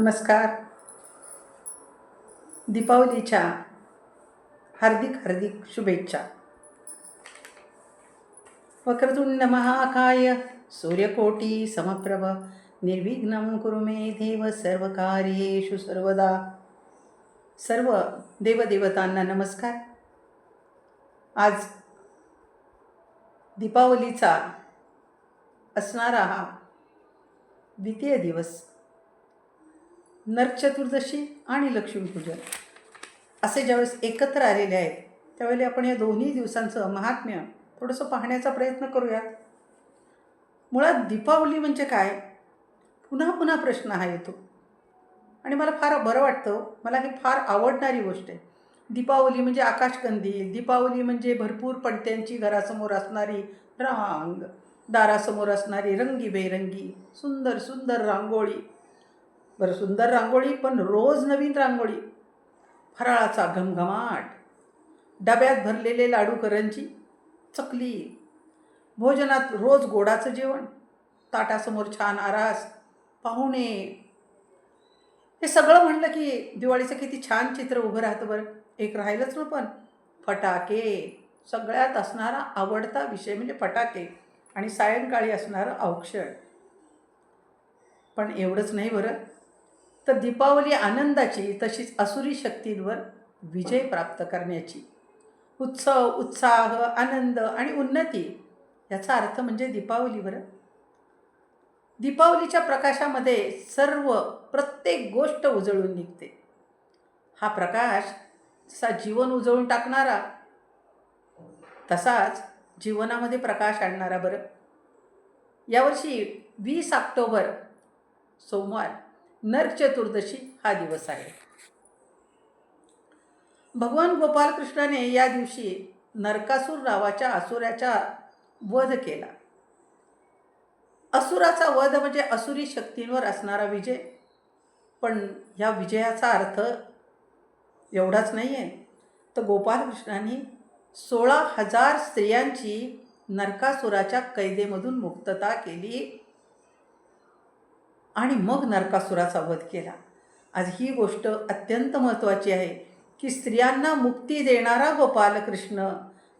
नमस्कार. दीपावलीच्या हार्दिक हार्दिक शुभेच्छा. वक्रतुंड महाकाय सूर्यकोटी समप्रभ निर्विघ्नं कुरु मे देव सर्वकार्येषु सर्वदा. सर्व देवदेवतांना नमस्कार. आज दीपावलीचा असणारा हा द्वितीय दिवस नरक चतुर्दशी आणि लक्ष्मीपूजन. असे ज्यावेळेस एकत्र आलेले आहेत त्यावेळी आपण या दोन्ही दिवसांचं महात्म्य थोडंसं पाहण्याचा प्रयत्न करूयात. मुळात दीपावली म्हणजे काय? पुन्हा पुन्हा प्रश्न हा येतो. आणि मला फार बरं वाटतं मला ही फार आवडणारी गोष्ट आहे. दीपावली म्हणजे आकाशकंदील दीपावली म्हणजे भरपूर पणत्यांची घरासमोर असणारी रांग दारासमोर असणारी रंगीबेरंगी सुंदर सुंदर रांगोळी बरं सुंदर रांगोळी पण रोज नवीन रांगोळी. फराळाचा घमघमाट. डब्यात भरलेले लाडू करंजी चकली. भोजनात रोज गोडाचं जेवण. ताटासमोर छान आरास. पाहुणे. हे सगळं म्हणलं की दिवाळीचं किती छान चित्र उभं राहतं बरं. एक राहिलंच ना पण फटाके. सगळ्यात असणारा आवडता विषय म्हणजे फटाके आणि सायंकाळी असणारं औक्षण. पण एवढंच नाही बरं. तर दीपावली आनंदाची तशीच असुरी शक्तींवर विजय प्राप्त करण्याची. उत्सव उत्साह आनंद आणि उन्नती याचा अर्थ म्हणजे दीपावली बरं. दीपावलीच्या प्रकाशामध्ये सर्व प्रत्येक गोष्ट उजळून निघते. हा प्रकाश जसा जीवन उजळून टाकणारा तसाच जीवनामध्ये प्रकाश आणणारा बरं. यावर्षी वीस ऑक्टोबर सोमवार नरक चतुर्दशी हा दिवस आहे. भगवान गोपालकृष्णाने या दिवशी नरकासूर नावाच्या असुराचा वध केला. असुराचा वध म्हणजे असुरी शक्तींवर असणारा विजय. पण ह्या विजयाचा अर्थ एवढाच नाही आहे तर गोपालकृष्णांनी सोळा हजार स्त्रियांची नरकासुराच्या कैदेमधून मुक्तता केली. आणि मग नरकासुराचा वध केला. आज ही गोष्ट अत्यंत महत्त्वाची आहे की स्त्रियांना मुक्ती देणारा गोपालकृष्ण.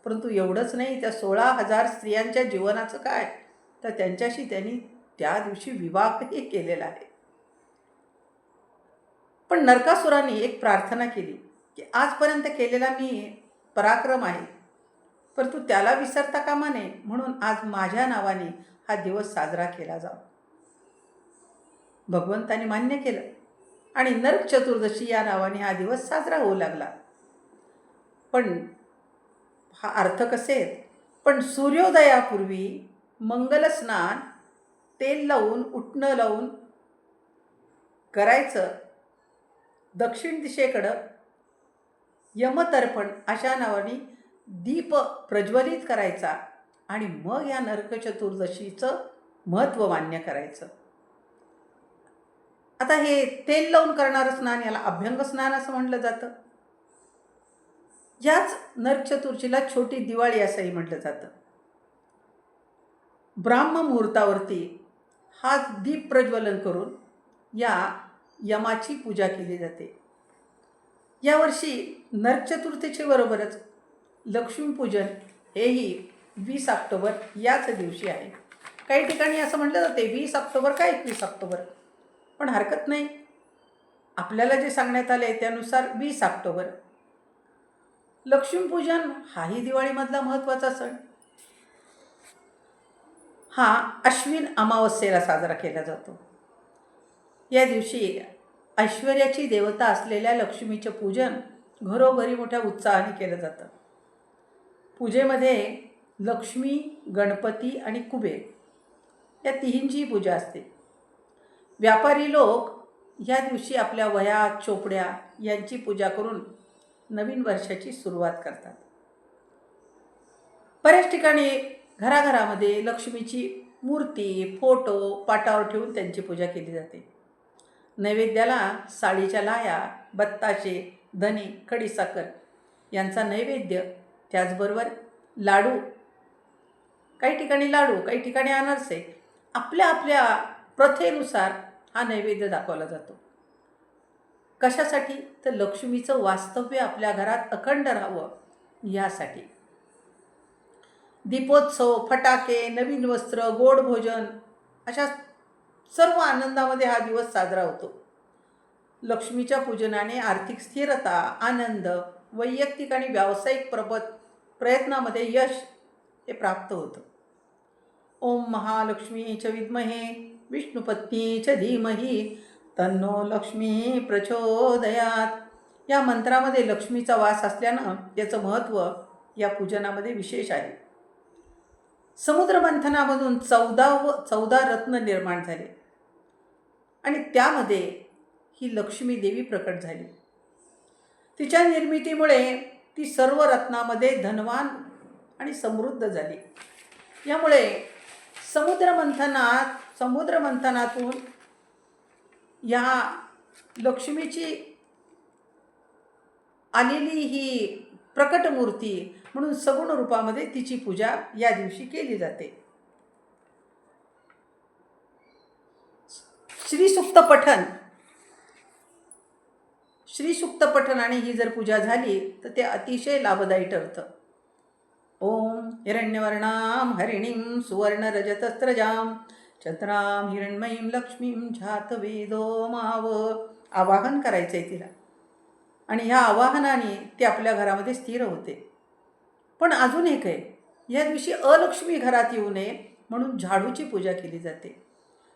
परंतु एवढंच नाही त्या सोळा हजार स्त्रियांच्या जीवनाचं काय? तर त्यांच्याशी त्यांनी त्या दिवशी विवाहही केलेला आहे. पण नरकासुराने एक प्रार्थना केली की आजपर्यंत केलेला मी पराक्रम आहे. परंतु त्याला विसरता कामा नये म्हणून आज माझ्या नावाने हा दिवस साजरा केला जावा भगवंताने मान्य केलं. आणि नरक चतुर्दशी या नावाने हा दिवस साजरा होऊ लागला. पण हा अर्थ कसे आहेत? पण सूर्योदयापूर्वी मंगलस्नान तेल लावून उठणं लावून करायचं. दक्षिण दिशेकडं यमतर्पण अशा नावाने दीप प्रज्वलित करायचा आणि मग या नरक चतुर्दशीचं महत्त्व मान्य करायचं. आता हे तेल लावून करणारं स्नान याला अभ्यंग स्नान असं म्हटलं जातं. याच नरक चतुर्थीला छोटी दिवाळी असंही म्हटलं जातं. ब्राह्म मुहूर्तावरती हा दीप प्रज्वलन करून या यमाची पूजा केली जाते. यावर्षी नरक चतुर्थीचे बरोबरच लक्ष्मीपूजन हेही वीस ऑक्टोबर याच दिवशी आहे. काही ठिकाणी असं म्हटलं जाते वीस ऑक्टोबर का एकवीस ऑक्टोबर? पण हरकत नाही. आपल्याला जे सांगण्यात आले त्यानुसार वीस ऑक्टोबर लक्ष्मीपूजन हाही दिवाळीमधला महत्त्वाचा सण. हा अश्विन अमावस्येला साजरा केला जातो. या दिवशी ऐश्वर्याची देवता असलेल्या लक्ष्मीचं पूजन घरोघरी मोठ्या उत्साहाने केलं जातं. पूजेमध्ये लक्ष्मी गणपती आणि कुबेर या तिहींची पूजा असते. व्यापारी लोक या दिवशी आपल्या वया चोपड्या यांची पूजा करून नवीन वर्षाची सुरुवात करतात. बऱ्याच ठिकाणी घराघरामध्ये लक्ष्मीची मूर्ती फोटो पाटावर ठेवून त्यांची पूजा केली जाते. नैवेद्याला साडीच्या लाया बत्ताशे धने खडीसाखर यांचा नैवेद्य त्याचबरोबर लाडू. काही ठिकाणी लाडू काही ठिकाणी अनारसे. आपल्या आपल्या प्रथेनुसार हा नैवेद्य दाखवला जातो. कशासाठी? तर लक्ष्मीचं वास्तव्य आपल्या घरात अखंड राहावं यासाठी. दीपोत्सव फटाके नवीन वस्त्र गोड भोजन अशा सर्व आनंदामध्ये हा दिवस साजरा होतो. लक्ष्मीच्या पूजनाने आर्थिक स्थिरता आनंद वैयक्तिक आणि व्यावसायिक प्रबत प्रयत्नामध्ये यश हे प्राप्त होतं. ओम महालक्ष्मी च विद्महे. विष्णुपत्नी च धीमही तन्नो लक्ष्मी प्रचोदयात. या मंत्रामध्ये लक्ष्मीचा वास असल्यानं त्याचं महत्त्व या पूजनामध्ये विशेष आहे. समुद्रमंथनामधून चौदा व चौदा रत्न निर्माण झाले. आणि त्यामध्ये ही लक्ष्मी देवी प्रकट झाली. तिच्या निर्मितीमुळे ती सर्व रत्नामध्ये धनवान आणि समृद्ध झाली. यामुळे समुद्रमंथनात समुद्रमंथनातून या लक्ष्मीची आलेली ही प्रकट मूर्ती म्हणून सगुण रूपामध्ये तिची पूजा या दिवशी केली जाते. श्रीसुक्त पठण. श्रीसुक्त पठण आणि ही जर पूजा झाली तर ते अतिशय लाभदायी ठरतं. ओम हिरण्यवर्णाम हरिणीं सुवर्णरजतस्त्रजां चंद्रां हिरण्मयीं छात वेदो माव. आवाहन करायचं आहे तिला. आणि ह्या आवाहनाने ती आपल्या घरामध्ये स्थिर होते. पण अजून एक आहे या दिवशी अलक्ष्मी घरात येऊ नये म्हणून झाडूची पूजा केली जाते.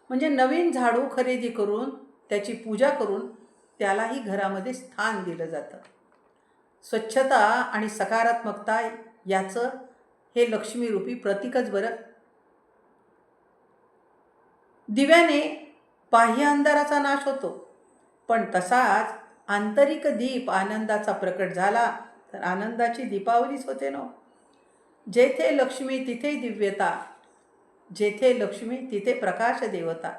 म्हणजे नवीन झाडू खरेदी करून त्याची पूजा करून त्यालाही घरामध्ये स्थान दिलं जातं. स्वच्छता आणि सकारात्मकता याचं हे लक्ष्मीरूपी प्रतीकच बरं. दिव्याने बाह्य अंधाराचा नाश होतो. पण तसाच आंतरिक दीप आनंदाचा प्रकट झाला तर आनंदाची दीपावलीच होते ना जेथे लक्ष्मी तिथे दिव्यता. जेथे लक्ष्मी तिथे प्रकाश देवता.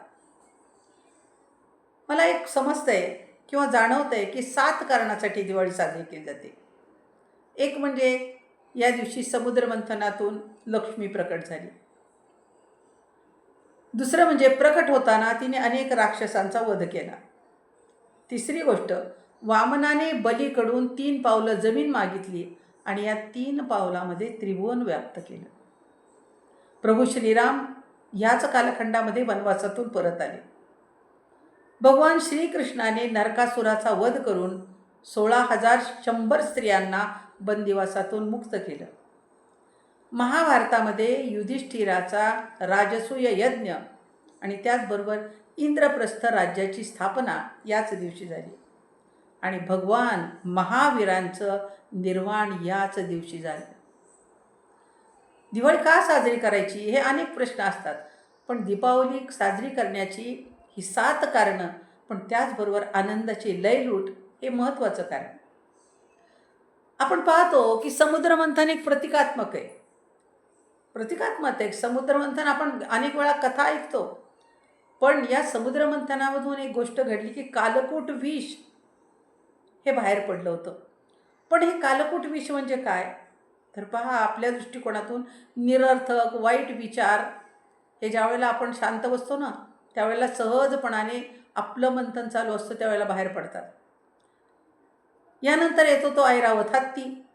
मला एक समजतंय किंवा जाणवतंय की सात कारणासाठी दिवाळी साजरी केली जाते. एक म्हणजे या दिवशी समुद्रमंथनातून लक्ष्मी प्रकट झाली. दुसरं म्हणजे प्रकट होताना तिने अनेक राक्षसांचा वध केला. तिसरी गोष्ट वामनाने बलीकडून तीन पावलं जमीन मागितली आणि या तीन पावलामध्ये त्रिभुवन व्याप्त केलं. प्रभू श्रीराम याच कालखंडामध्ये वनवासातून परत आले. भगवान श्रीकृष्णाने नरकासुराचा वध करून सोळा हजार शंभर स्त्रियांना बंदिवासातून मुक्त केलं. महाभारतामध्ये युधिष्ठिराचा राजसूय यज्ञ आणि त्याचबरोबर इंद्रप्रस्थ राज्याची स्थापना याच दिवशी झाली. आणि भगवान महावीरांचं निर्वाण याच दिवशी झालं. दिवाळी का साजरी करायची हे अनेक प्रश्न असतात पण दीपावली साजरी करण्याची ही सात कारणं पण त्याचबरोबर आनंदाची लयलूट हे महत्त्वाचं कारण. आपण पाहतो की समुद्रमंथन एक प्रतिकात्मक आहे. प्रतिकात्मक आहे. समुद्रमंथन आपण अनेक वेळा कथा ऐकतो. पण या समुद्रमंथनामधून एक गोष्ट घडली की कालकूट विष हे बाहेर पडलं होतं. पण हे कालकूट विष म्हणजे काय? तर पहा आपल्या दृष्टिकोनातून निरर्थक वाईट विचार हे ज्यावेळेला आपण शांत बसतो ना त्यावेळेला सहजपणाने आपलं मंथन चालू असतं त्यावेळेला बाहेर पडतात. यानंतर येतो तो ऐरावत हत्ती.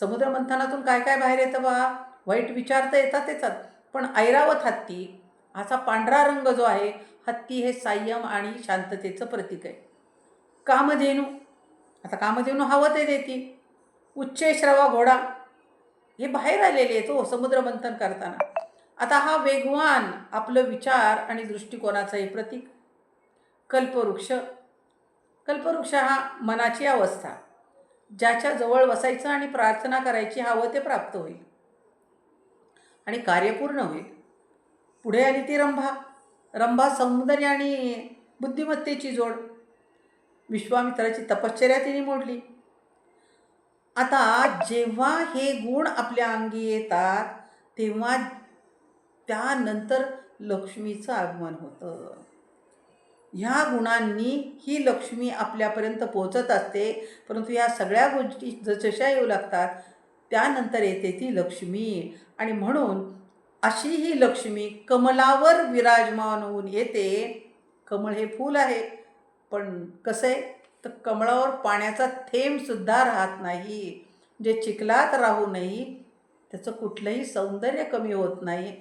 समुद्रमंथनातून काय काय बाहेर येतं बा? वाईट विचार तर येतात येतात पण ऐरावत हत्ती असा पांढरा रंग जो आहे हत्ती हे संयम आणि शांततेचं प्रतीक आहे. कामधेनू आता कामधेनू हवं ते देती. उच्चे श्रवा घोडा हे बाहेर आलेले आहेत हो समुद्रमंथन करताना. आता हा वेगवान आपलं विचार आणि दृष्टिकोनाचं हे प्रतीक. कल्पवृक्ष कल्पवृक्ष हा मनाची अवस्था. ज्याच्या जवळ बसायचं आणि प्रार्थना करायची हवं ते प्राप्त होईल. आणि कार्य पूर्ण होईल. पुढे आली ती रंभा. रंभा सौंदर्य आणि बुद्धिमत्तेची जोड. विश्वामित्राची तपश्चर्या तिने मोडली. आता जेव्हा हे गुण आपल्या अंगी येतात तेव्हा त्यानंतर लक्ष्मीचं आगमन होतं. ह्या गुणांनी ही लक्ष्मी आपल्यापर्यंत पोचत असते परंतु ह्या सगळ्या गोष्टी जशा येऊ लागतात त्यानंतर येते ती लक्ष्मी. आणि म्हणून अशी ही लक्ष्मी कमलावर विराजमान होऊन येते. कमळ हे फूल आहे. पण कसं आहे तर कमळावर पाण्याचा थेंबसुद्धा राहत नाही. जे चिखलात राहू नाही त्याचं कुठलंही सौंदर्य कमी होत नाही.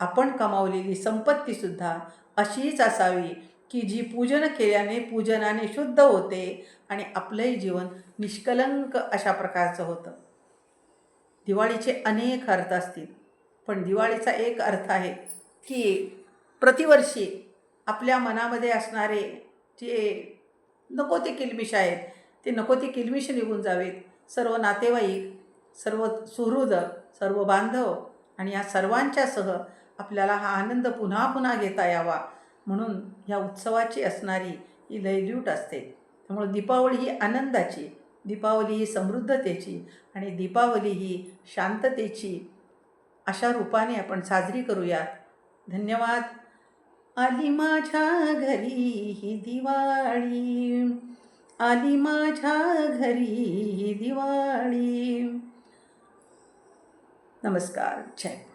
आपण कमावलेली संपत्तीसुद्धा अशीच असावी की जी पूजन केल्याने पूजनाने शुद्ध होते आणि आपलंही जीवन निष्कलंक अशा प्रकारचं होतं. दिवाळीचे अनेक अर्थ असतील. पण दिवाळीचा एक अर्थ आहे की प्रतिवर्षी आपल्या मनामध्ये असणारे जे नको ते किलमिश आहेत ते नको ते किलमिश निघून जावेत. सर्व नातेवाईक सर्व सुहृद सर्व बांधव आणि या सर्वांच्यासह आपल्याला हा आनंद पुन्हा पुन्हा घेता यावा. म्हणून या उत्सवाची असणारी ही लयल्यूट असते. त्यामुळे दीपावली ही आनंदाची दीपावली ही समृद्धतेची आणि दीपावली ही शांततेची अशा रूपाने आपण साजरी करूयात. धन्यवाद. आली माझ्या घरी ही दिवाळी. आली माझ्या घरी ही दिवाळी. नमस्कार. जय.